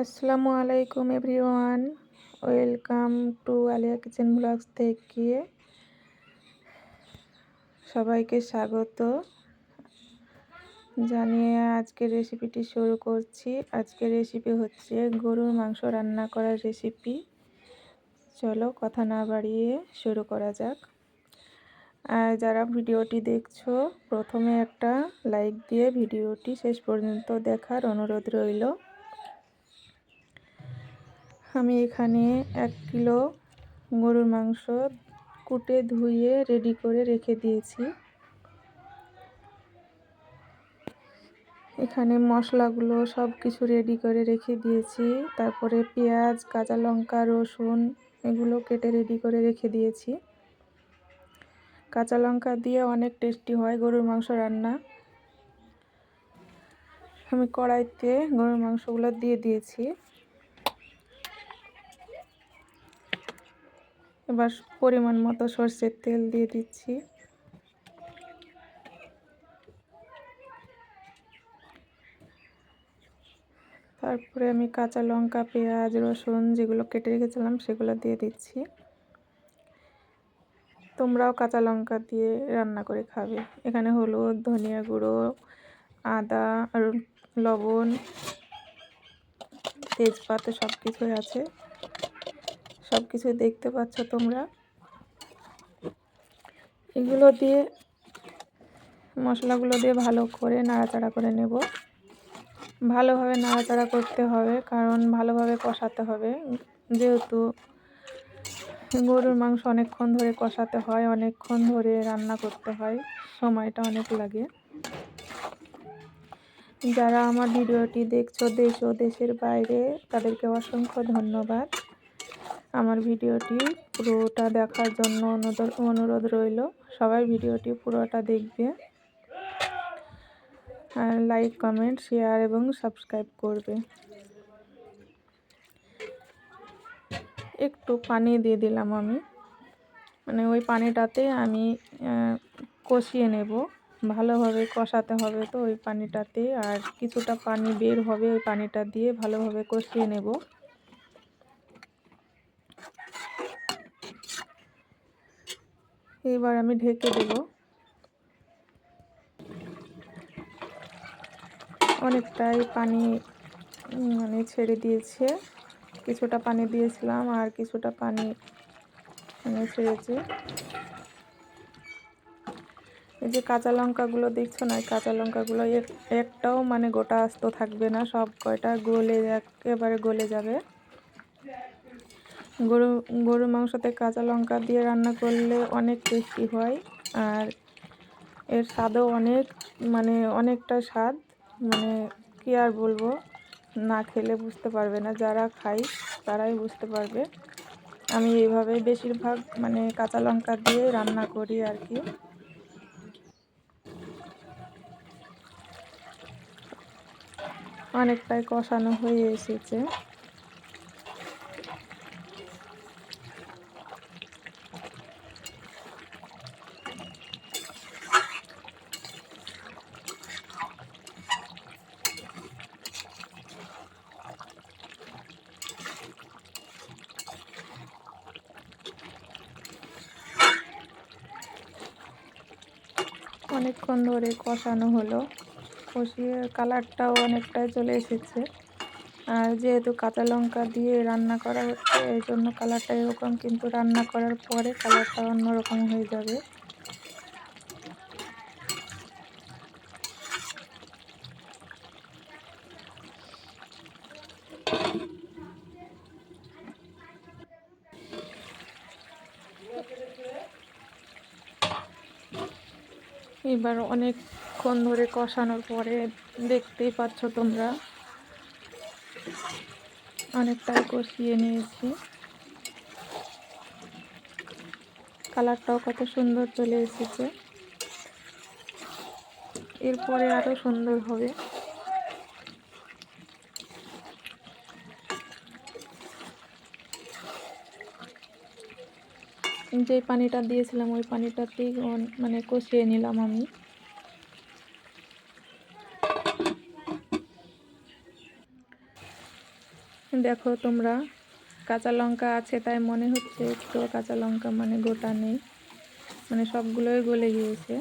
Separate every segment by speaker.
Speaker 1: আসসালামু আলাইকুম everyone. Welcome to Aliya kitchen blogs থেকে সবাইকে স্বাগত। জানিয়ে আজকের রেসিপিটি শুরু করছি। আজকের রেসিপি হচ্ছে গরুর মাংস রান্না করার রেসিপি। চলো কথা না বাড়িয়ে শুরু করা যাক। আর যারা ভিডিওটি দেখছ, প্রথমে একটা লাইক দিয়ে ভিডিওটি শেষ পর্যন্ত দেখার অনুরোধ রইল। আমি এখানে এক কিলো গরুর মাংস কুটে ধুয়ে রেডি করে রেখে দিয়েছি। এখানে মশলাগুলো সব কিছু রেডি করে রেখে দিয়েছি। তারপরে পেঁয়াজ, কাঁচা লঙ্কা, রসুন, এগুলো কেটে রেডি করে রেখে দিয়েছি। কাঁচা লঙ্কা দিয়ে অনেক টেস্টি হয় গরুর মাংস রান্না। আমি কড়াইতে গরুর মাংসগুলো দিয়ে দিয়েছি। এবার পরিমাণ মতো সর্ষের তেল দিয়ে দিচ্ছি। তারপরে আমি কাঁচা লঙ্কা, পেঁয়াজ, রসুন যেগুলো কেটে রেখেছিলাম সেগুলো দিয়ে দিচ্ছি। তোমরাও কাঁচা লঙ্কা দিয়ে রান্না করে খাবে। এখানে হলুদ, ধনিয়া গুঁড়ো, আদা, আর লবণ, তেজপাতা সব কিছুই আছে। কিছু দেখতে পাচ্ছ তোমরা। এগুলো দিয়ে মশলাগুলো দিয়ে ভালো করে নাড়াচাড়া করে নেব। ভালোভাবে নাড়াচাড়া করতে হবে, কারণ ভালোভাবে কষাতে হবে। যেহেতু গরুর মাংস অনেকক্ষণ ধরে কষাতে হয়, অনেকক্ষণ ধরে রান্না করতে হয়, সময়টা অনেক লাগে। যারা আমার ভিডিওটি দেখছ দেশ ও দেশের বাইরে, তাদেরকে অসংখ্য ধন্যবাদ। আমার ভিডিওটি পুরোটা দেখার জন্য অনুরোধ রইল। সবাই ভিডিওটি পুরোটা দেখবে। আর লাইক কমেন্ট শেয়ার এবং সাবস্ক্রাইব করবে। একটু পানি দিয়ে দিলাম আমি। মানে ওই পানিটাতে আমি কষিয়ে নেব। ভালোভাবে কষাতে হবে তো ওই পানিটাতে। আর কিছুটা পানি বের হবে ওই পানিটা দিয়ে ভালোভাবে কষিয়ে নেব। এবার আমি ঢেকে দেব। অনেকটাই পানি মানে ছেড়ে দিয়েছে। কিছুটা পানি দিয়েছিলাম আর কিছুটা পানি মানে ছেড়েছে। এই যে কাঁচা লঙ্কাগুলো দেখছ না কাঁচা লঙ্কাগুলো একটাও মানে গোটা আস্ত থাকবে না, সব কয়টা গলে, একেবারে গলে যাবে। গরু, গরুর মাংসতে কাঁচা লঙ্কা দিয়ে রান্না করলে অনেক টেস্টি হয়। আর এর স্বাদও অনেক মানে অনেকটা স্বাদ। মানে কী আর বলব, না খেলে বুঝতে পারবে না। যারা খাই তারাই বুঝতে পারবে। আমি এইভাবেই বেশিরভাগ মানে কাঁচা লঙ্কা দিয়ে রান্না করি আর কি। অনেকটাই কষানো হয়ে এসেছে। অনেকক্ষণ ধরে কষানো হলো। কষিয়ে কালারটাও অনেকটাই চলে এসেছে। আর যেহেতু কাঁচা লঙ্কা দিয়ে রান্না করা হচ্ছে, এই জন্য কালারটা এরকম কিন্তু রান্না করার পরে কালারটা অন্যরকম হয়ে যাবে। এবার অনেকক্ষণ ধরে কষানোর পরে দেখতেই পাচ্ছ তোমরা। অনেকটাই কষিয়ে নিয়েছি। কালারটাও কত সুন্দর চলে এসেছে। এরপরে আরও সুন্দর হবে। যে পানিটা দিয়েছিলাম, ওই পানিটাতেই মানে কষিয়ে নিলাম আমি। দেখো তোমরা, কাঁচা লঙ্কা আছে তাই মনে হচ্ছে একটু কাঁচা লঙ্কা মানে গোটা নেই মানে সবগুলোই গলে গিয়েছে।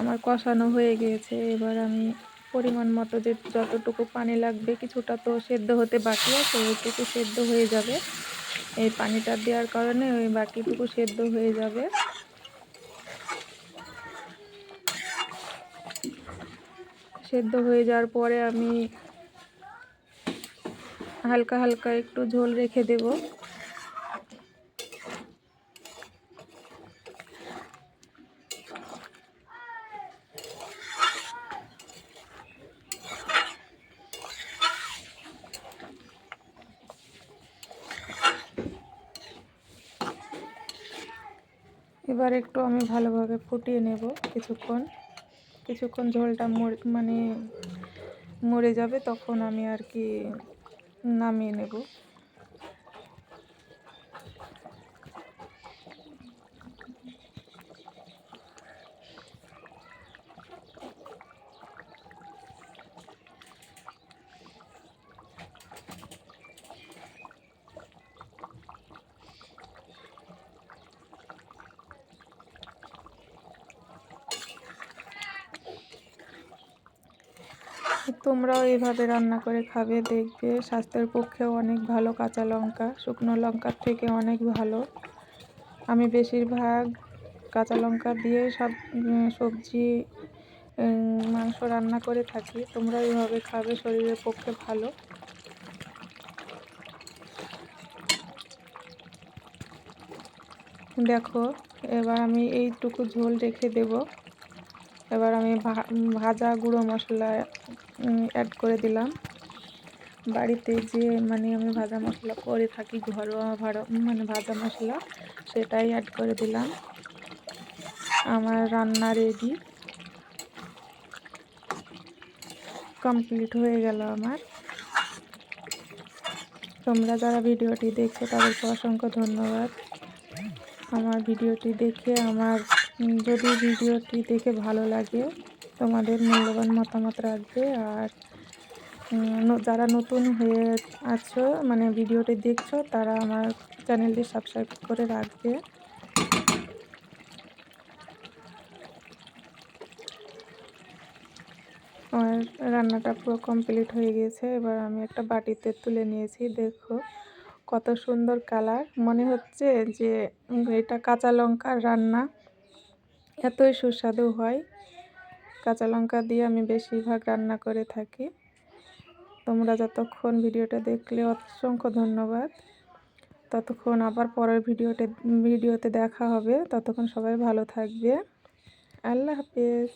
Speaker 1: আমার কষানো হয়ে গিয়েছে, এবার আমি পরিমাণ মতো যে যতটুকু পানি লাগবে কিছুটা তো সেদ্ধ হতে বাকি আছে ওইটুকু সেদ্ধ হয়ে যাবে। এই পানিটা দেওয়ার কারণে ওই বাকিটুকু সেদ্ধ হয়ে যাবে। সেদ্ধ হয়ে যাওয়ার পরে আমি হালকা হালকা একটু ঝোল রেখে দেব। এবার একটু আমি ভালোভাবে ফুটিয়ে নেব কিছুক্ষণ। কিছুক্ষণ ঝোলটা মানে মরে যাবে তখন আমি আর কি নামিয়ে নেব। তোমরাও এইভাবে রান্না করে খাবে, দেখবে স্বাস্থ্যের পক্ষেও অনেক ভালো কাঁচা লঙ্কা, শুকনো লঙ্কার থেকে অনেক ভালো। আমি বেশিরভাগ কাঁচা লঙ্কা দিয়ে সব সবজি মাংস রান্না করে থাকি। তোমরা এইভাবে খাবে, শরীরের পক্ষে ভালো। দেখো, এবার আমি এইটুকু ঝোল রেখে দেব। এবার আমি ভাজা গুঁড়ো মশলা অ্যাড করে দিলাম। বাড়িতে যে মানে আমি ভাজা মশলা করে থাকি, ঘরোয়া ভাড়া মানে ভাজা মশলা, সেটাই অ্যাড করে দিলাম। আমার রান্না রেডি কমপ্লিট হয়ে গেল আমার। তোমরা যারা ভিডিওটি দেখছ, তাদেরকে অসংখ্য ধন্যবাদ। আমার ভিডিওটি দেখে, আমার যদি ভিডিওটি দেখে ভালো লাগে তোমাদের মূল্যবান মতামত রাখবে আর যারা নতুন হয়ে আছো মানে ভিডিওটি দেখছ, তারা আমার চ্যানেলটি সাবস্ক্রাইব করে রাখবে। আমার রান্নাটা পুরো কমপ্লিট হয়ে গিয়েছে এবার আমি একটা বাটিতে তুলে নিয়েছি। দেখো কত সুন্দর কালার মনে হচ্ছে যে এটা কাঁচা লঙ্কার রান্না। এতই সুস্বাদু হয়। কাঁচা লঙ্কা দিয়ে আমি বেশিরভাগ রান্না করে থাকি। তোমরা যতক্ষণ ভিডিওটা দেখলে অসংখ্য ধন্যবাদ। ততক্ষণ আবার পরের ভিডিওতে ভিডিওতে দেখা হবে। ততক্ষণ সবাই ভালো থাকবে। আল্লাহ হাফেজ।